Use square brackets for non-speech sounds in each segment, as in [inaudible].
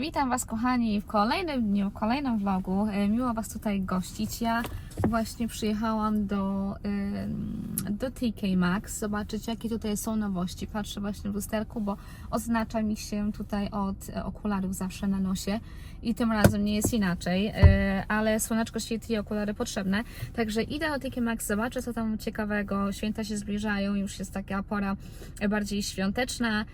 Witam Was kochani w kolejnym dniu, w kolejnym vlogu. E, Miło Was tutaj gościć. Ja właśnie przyjechałam do, do TK Maxx zobaczyć jakie tutaj są nowości. Patrzę właśnie w lusterku, bo oznacza mi się tutaj od e, okularów zawsze na nosie i tym razem nie jest inaczej, e, ale słoneczko świetli, okulary potrzebne. Także idę do TK Maxx, zobaczę co tam ciekawego. Święta się zbliżają, już jest taka pora e, bardziej świąteczna.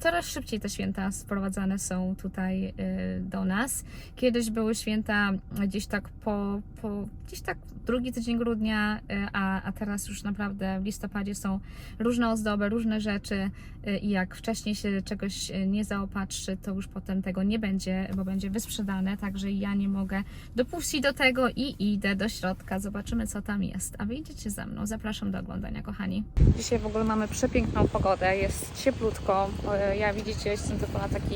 Coraz szybciej te święta sprowadzane są tutaj y, do nas. Kiedyś były święta gdzieś tak po, po gdzieś tak drugi tydzień grudnia, y, a, a teraz już naprawdę w listopadzie są różne ozdoby, różne rzeczy y, i jak wcześniej się czegoś y, nie zaopatrzy, to już potem tego nie będzie, bo będzie wysprzedane, także ja nie mogę dopuścić do tego i idę do środka. Zobaczymy co tam jest. A wy idziecie ze mną. Zapraszam do oglądania, kochani. Dzisiaj w ogóle mamy przepiękną pogodę, jest cieplutko. E, Ja widzicie, jestem tylko na taki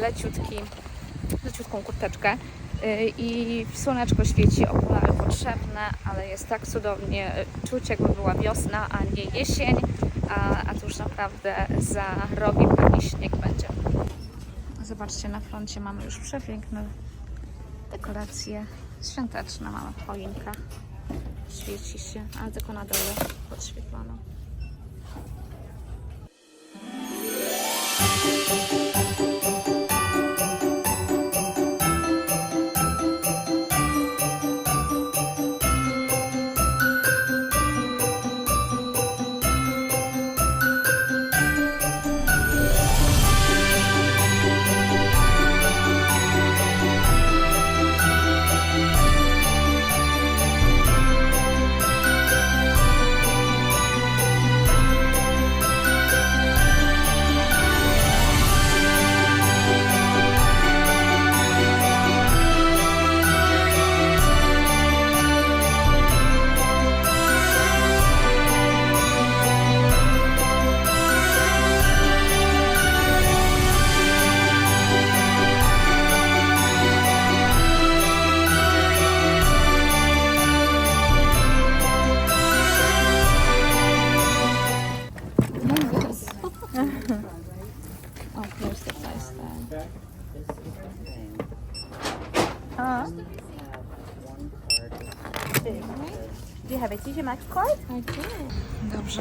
leciutki, leciutką kurteczkę i słoneczko świeci, okulary potrzebne, ale jest tak cudownie, e, czuć jakby była wiosna, a nie jesień, a, a już naprawdę za rogiem pewnie śnieg będzie. Zobaczcie, na froncie mamy już przepiękne dekoracje świąteczne, mamy choinkę, świeci się, ale tylko na dole podświetlona.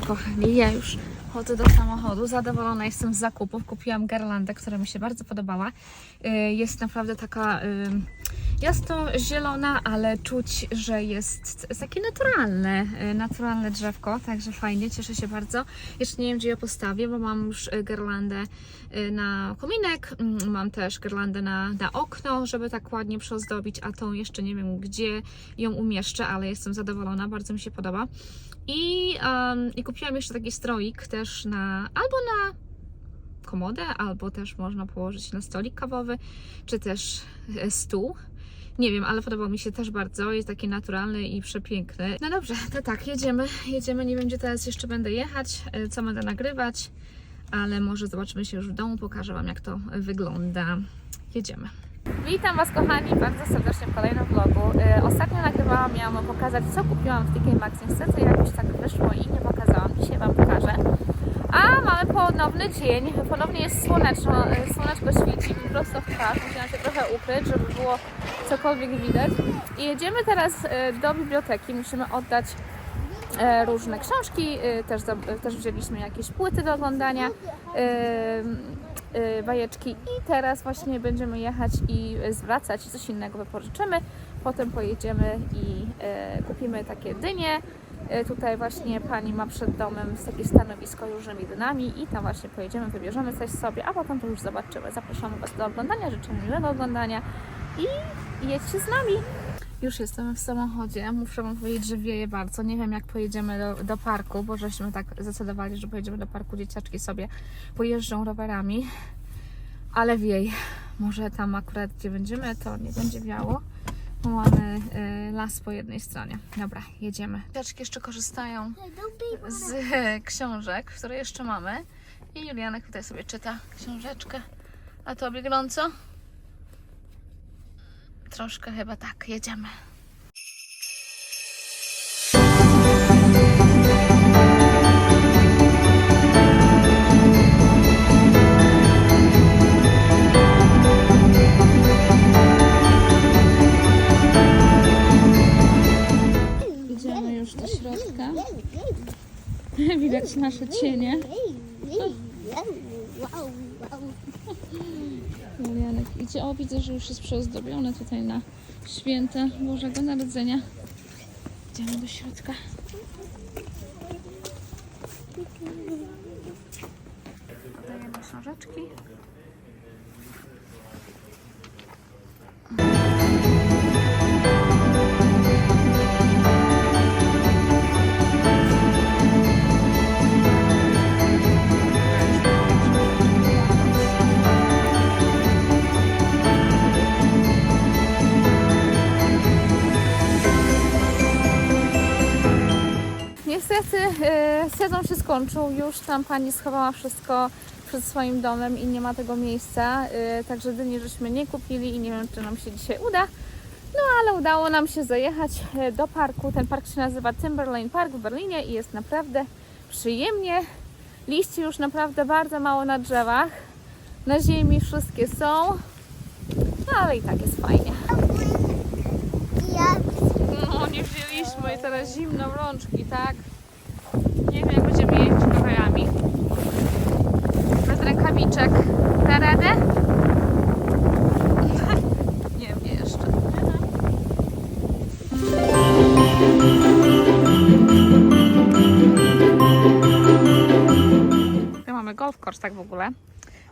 Kochani, ja już chodzę do samochodu. Zadowolona jestem z zakupów. Kupiłam garlandę, która mi się bardzo podobała. Y, Jest naprawdę taka y, jasno-zielona, ale czuć, że jest takie naturalne, y, naturalne drzewko, także fajnie, cieszę się bardzo. Jeszcze nie wiem, gdzie je postawię, bo mam już y, garlandę y, na kominek, mm, mam też garlandę na, na okno, żeby tak ładnie przyozdobić, a tą jeszcze nie wiem, gdzie ją umieszczę, ale jestem zadowolona, bardzo mi się podoba. I, em, I kupiłam jeszcze taki stroik też na albo na komodę, albo też można położyć na stolik kawowy, czy też e, stół. Nie wiem, ale podobał mi się też bardzo. Jest taki naturalny i przepiękny. No dobrze, to tak, jedziemy. Jedziemy. Nie wiem, gdzie teraz jeszcze będę jechać, e, co będę nagrywać, ale może zobaczymy się już w domu. Pokażę Wam, jak to wygląda. Jedziemy. Witam Was kochani bardzo serdecznie w kolejnym vlogu. E, Ostatnio nagrywałam, miałam pokazać co kupiłam w TK Maxx. Niestety jakoś tak wyszło i nie pokazałam. Dzisiaj Wam pokażę. A mamy ponowny dzień, ponownie jest słoneczno, e, słoneczko świeci mi prosto w twarz. Musiałam się trochę ukryć, żeby było cokolwiek widać. I jedziemy teraz e, do biblioteki. Musimy oddać różne książki, też, też wzięliśmy jakieś płyty do oglądania, bajeczki i teraz właśnie będziemy jechać i zwracać coś innego wypożyczymy. Potem pojedziemy i e, kupimy takie dynie. E, Tutaj właśnie pani ma przed domem takie stanowisko różnymi dynami i tam właśnie pojedziemy, wybierzemy coś sobie, a potem to już zobaczymy. Zapraszamy Was do oglądania, życzymy miłego oglądania i jedźcie z nami. Już jestem w samochodzie. Muszę Wam powiedzieć, że wieje bardzo. Nie wiem, jak pojedziemy do, do parku, bo żeśmy tak zdecydowali, że pojedziemy do parku. Dzieciaczki sobie pojeżdżą rowerami, ale wieje. Może tam akurat, gdzie będziemy, to nie będzie wiało. Mamy y, las po jednej stronie. Dobra, jedziemy. Dzieciaczki jeszcze korzystają z książek, które jeszcze mamy. I Julianek tutaj sobie czyta książeczkę. A tobie gorąco? Troszkę chyba tak, jedziemy. Widzę, że już jest przyozdobione tutaj na święta Bożego Narodzenia. Idziemy do środka. Podajemy książeczki. Się skończył, już tam pani schowała wszystko przed swoim domem i nie ma tego miejsca, e, także dyni żeśmy nie kupili i nie wiem czy nam się dzisiaj uda. No ale udało nam się zajechać e, do parku. Ten park się nazywa Timberlane Park w Berlinie i jest naprawdę przyjemnie. Liści już naprawdę bardzo mało na drzewach. Na ziemi wszystkie są, no ale i tak jest fajnie. No, nie wzięliśmy i teraz zimno w rączki, tak? Nie wiem, jak będziemy jeździć rowerami. Bez rękawiczek. Da radę? [laughs] Nie wiem jeszcze. Tu mamy golf course tak w ogóle.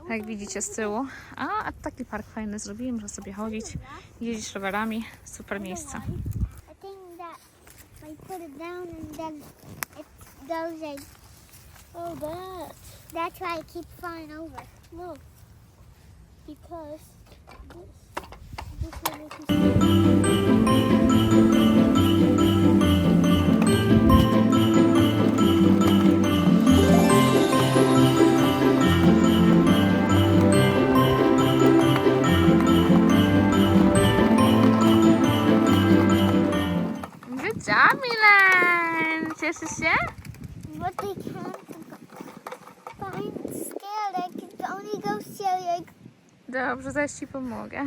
Jak widzicie z tyłu. A, taki park fajny zrobiłem, że sobie chodzić, jeździć rowerami. Super miejsce. I put it down and then goes like. Oh, that. That's why I keep falling over. No. Because this, this one is. Good job, Milan! Cieszysz się? Zaś Ci pomogę.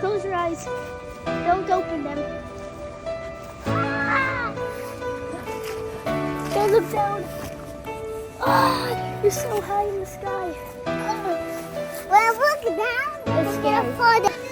close your eyes. Don't open them. Ah! Don't look down. Oh, you're so high in the sky. When I look down, it's gonna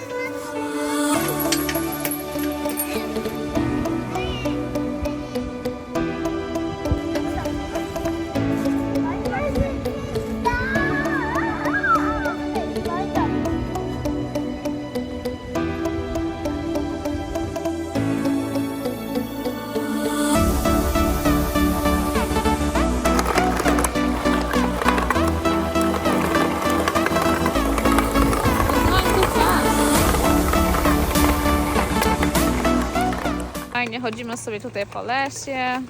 chodzimy sobie tutaj po lesie.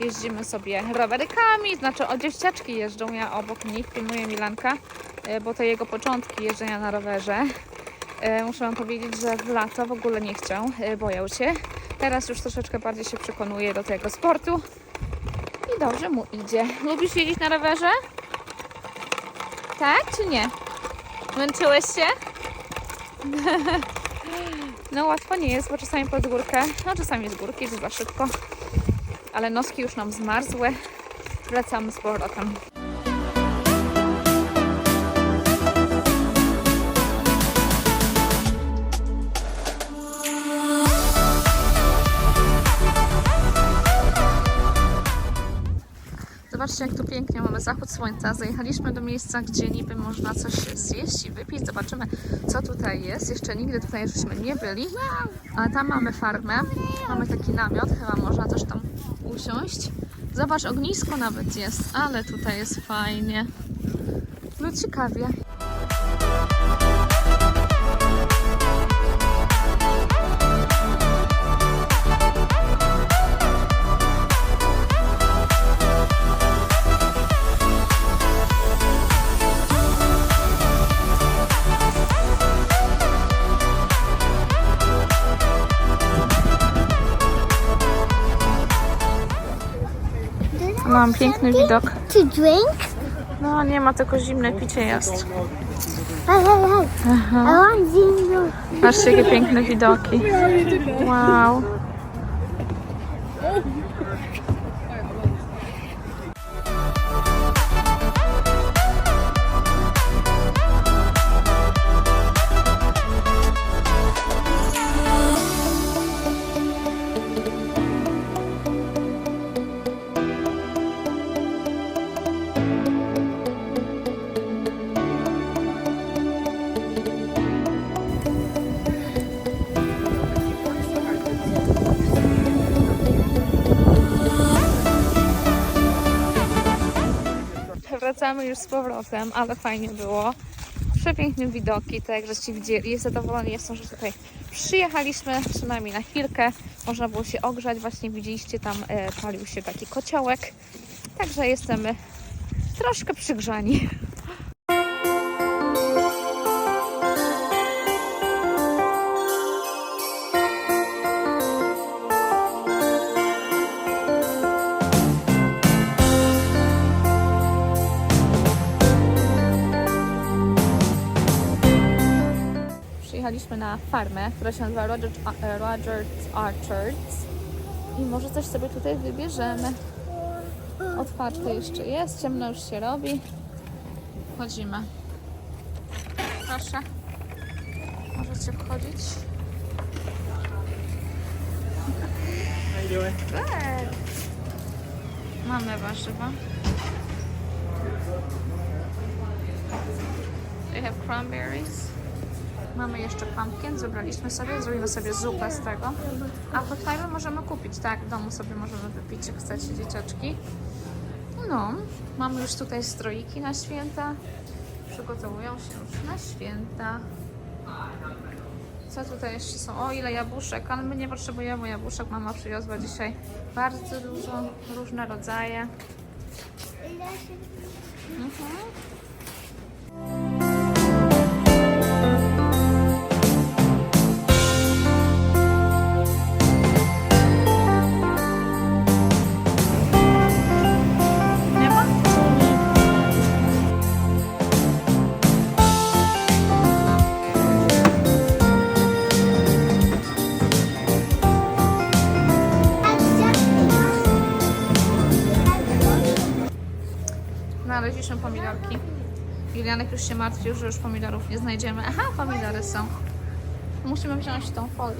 Jeździmy sobie rowerykami, znaczy o dziewciaczki jeżdżą, ja obok nich pilnuję Milanka, e, bo to jego początki jeżdżenia na rowerze. E, Muszę Wam powiedzieć, że w lato w ogóle nie chciał, e, boją się. Teraz już troszeczkę bardziej się przekonuje do tego sportu i dobrze mu idzie. Lubisz jeździć na rowerze? Tak czy nie? Męczyłeś się? [laughs] No łatwo nie jest, bo czasami pod górkę, no czasami z górki jest za szybko, ale noski już nam zmarzły. Wracamy z powrotem. Zobaczcie, jak tu pięknie mamy zachód słońca. Zajechaliśmy do miejsca, gdzie niby można coś zjeść i wypić. Zobaczymy, co tutaj jest. Jeszcze nigdy tutaj żeśmy nie byli, ale tam mamy farmę. Mamy taki namiot, chyba można też tam usiąść. Zobacz, ognisko nawet jest, ale tutaj jest fajnie. No ciekawie. Mam piękny widok. To drink? No nie ma tylko zimne picie jest. Zero. Patrzcie jakie piękne widoki. Wow. Wracamy już z powrotem, ale fajnie było. Przepiękne widoki, tak jak widzieli. Jest zadowoleni jestem, że tutaj przyjechaliśmy, przynajmniej na chwilkę. Można było się ogrzać. Właśnie widzieliście, tam e, palił się taki kociołek. Także jestem e, troszkę przygrzani. Farmę, która się nazywa Roger, e, Rogers Orchards i może coś sobie tutaj wybierzemy. Otwarte jeszcze jest, ciemno już się robi. Wchodzimy. Proszę. Możecie wchodzić. Tak. Mamy warzywa. They have cranberries. Mamy jeszcze pumpkin, zebraliśmy sobie, zrobimy sobie zupę z tego. A potajmy możemy kupić, tak? W domu sobie możemy wypić, jak chcecie, dzieciaczki. No, mamy już tutaj stroiki na święta. Przygotowują się już na święta. Co tutaj jeszcze są? O, ile jabłuszek, ale my nie potrzebujemy jabłuszek. Mama przywiozła dzisiaj bardzo dużo, różne rodzaje. Mhm. Julianek już się martwił, że już pomidorów nie znajdziemy. Aha, pomidory są. Musimy wziąć tą folię.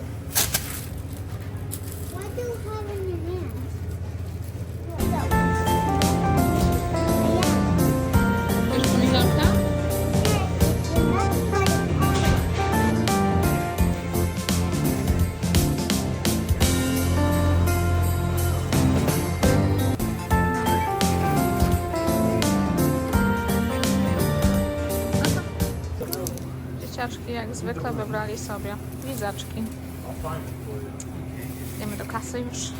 Zwykle wybrali sobie lizaczki. Idziemy do kasy już.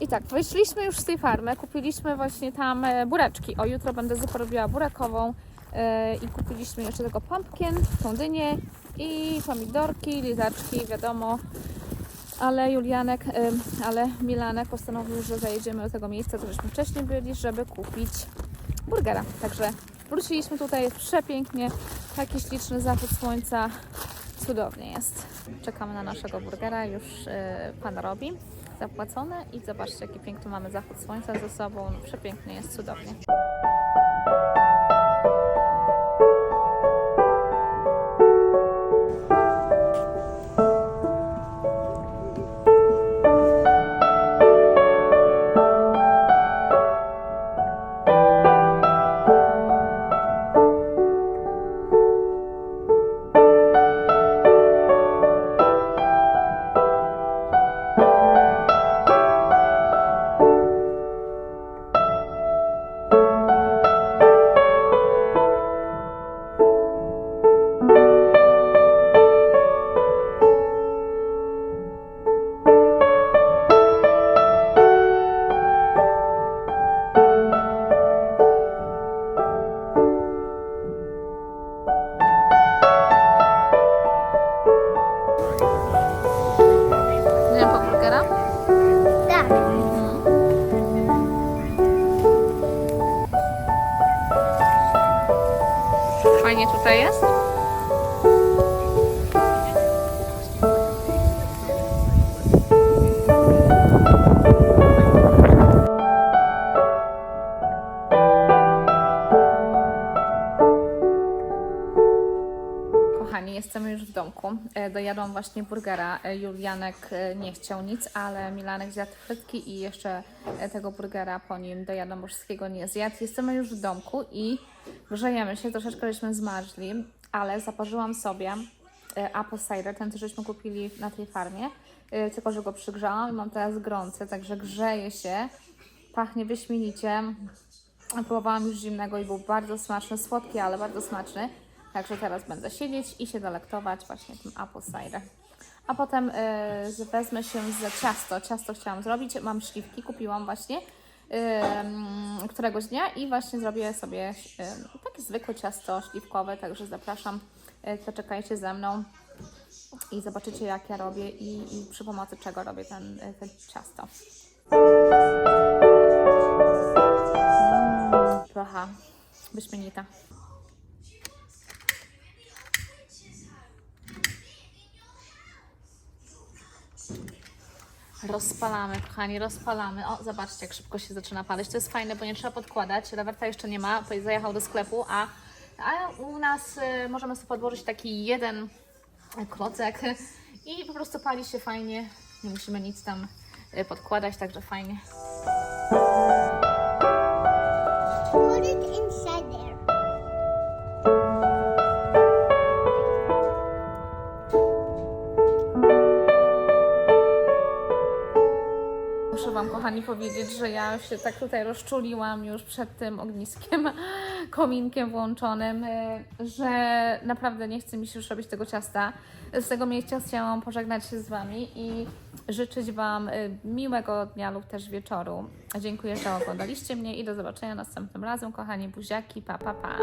I tak, wyszliśmy już z tej farmy, kupiliśmy właśnie tam e, bureczki. O, jutro będę zupę robiła burekową e, i kupiliśmy jeszcze tego pumpkin, tą dynię i pomidorki, lizaczki, wiadomo. Ale Julianek, ale Milanek postanowił, że zajedziemy do tego miejsca, gdzie żeśmy wcześniej byli, żeby kupić burgera. Także wróciliśmy tutaj, jest przepięknie, taki śliczny zachód słońca, cudownie jest. Czekamy na naszego burgera, już e, pan robi zapłacone i zobaczcie jaki piękny mamy zachód słońca ze sobą. Przepiękny jest, cudownie. Jestem już w domku. E, Dojadłam właśnie burgera. E, Julianek e, nie chciał nic, ale Milanek zjadł frytki i jeszcze tego burgera po nim dojadłam, bo wszystkiego nie zjadł. Jesteśmy już w domku i grzejemy się. Troszeczkę żeśmy zmarzli, ale zaparzyłam sobie apple cider, ten, co żeśmy kupili na tej farmie. Tylko, że go przygrzałam i mam teraz gorący, także grzeje się. Pachnie wyśmienicie. Próbowałam już zimnego i był bardzo smaczny, słodki, ale bardzo smaczny. Także teraz będę siedzieć i się delektować właśnie tym apple cider. A potem y, wezmę się za ciasto. Ciasto chciałam zrobić. Mam śliwki, kupiłam właśnie y, któregoś dnia i właśnie zrobię sobie y, takie zwykłe ciasto śliwkowe. Także zapraszam, y, poczekajcie ze mną i zobaczycie jak ja robię i, i przy pomocy czego robię ten, ten ciasto. Mm, Pycha, wyśmienita. Rozpalamy, kochani, rozpalamy. O, zobaczcie, jak szybko się zaczyna palić. To jest fajne, bo nie trzeba podkładać. Roberta jeszcze nie ma, zajechał do sklepu, a, a u nas y, możemy sobie podłożyć taki jeden klocek i po prostu pali się fajnie. Nie musimy nic tam y, podkładać, także fajnie. Kochani, powiedzieć, że ja się tak tutaj rozczuliłam już przed tym ogniskiem, [laughs] kominkiem włączonym, y, że naprawdę nie chce mi się już robić tego ciasta. Z tego miejsca chciałam pożegnać się z Wami i życzyć Wam y, miłego dnia lub też wieczoru. Dziękuję, że oglądaliście mnie i do zobaczenia następnym razem, kochani buziaki, pa, pa, pa.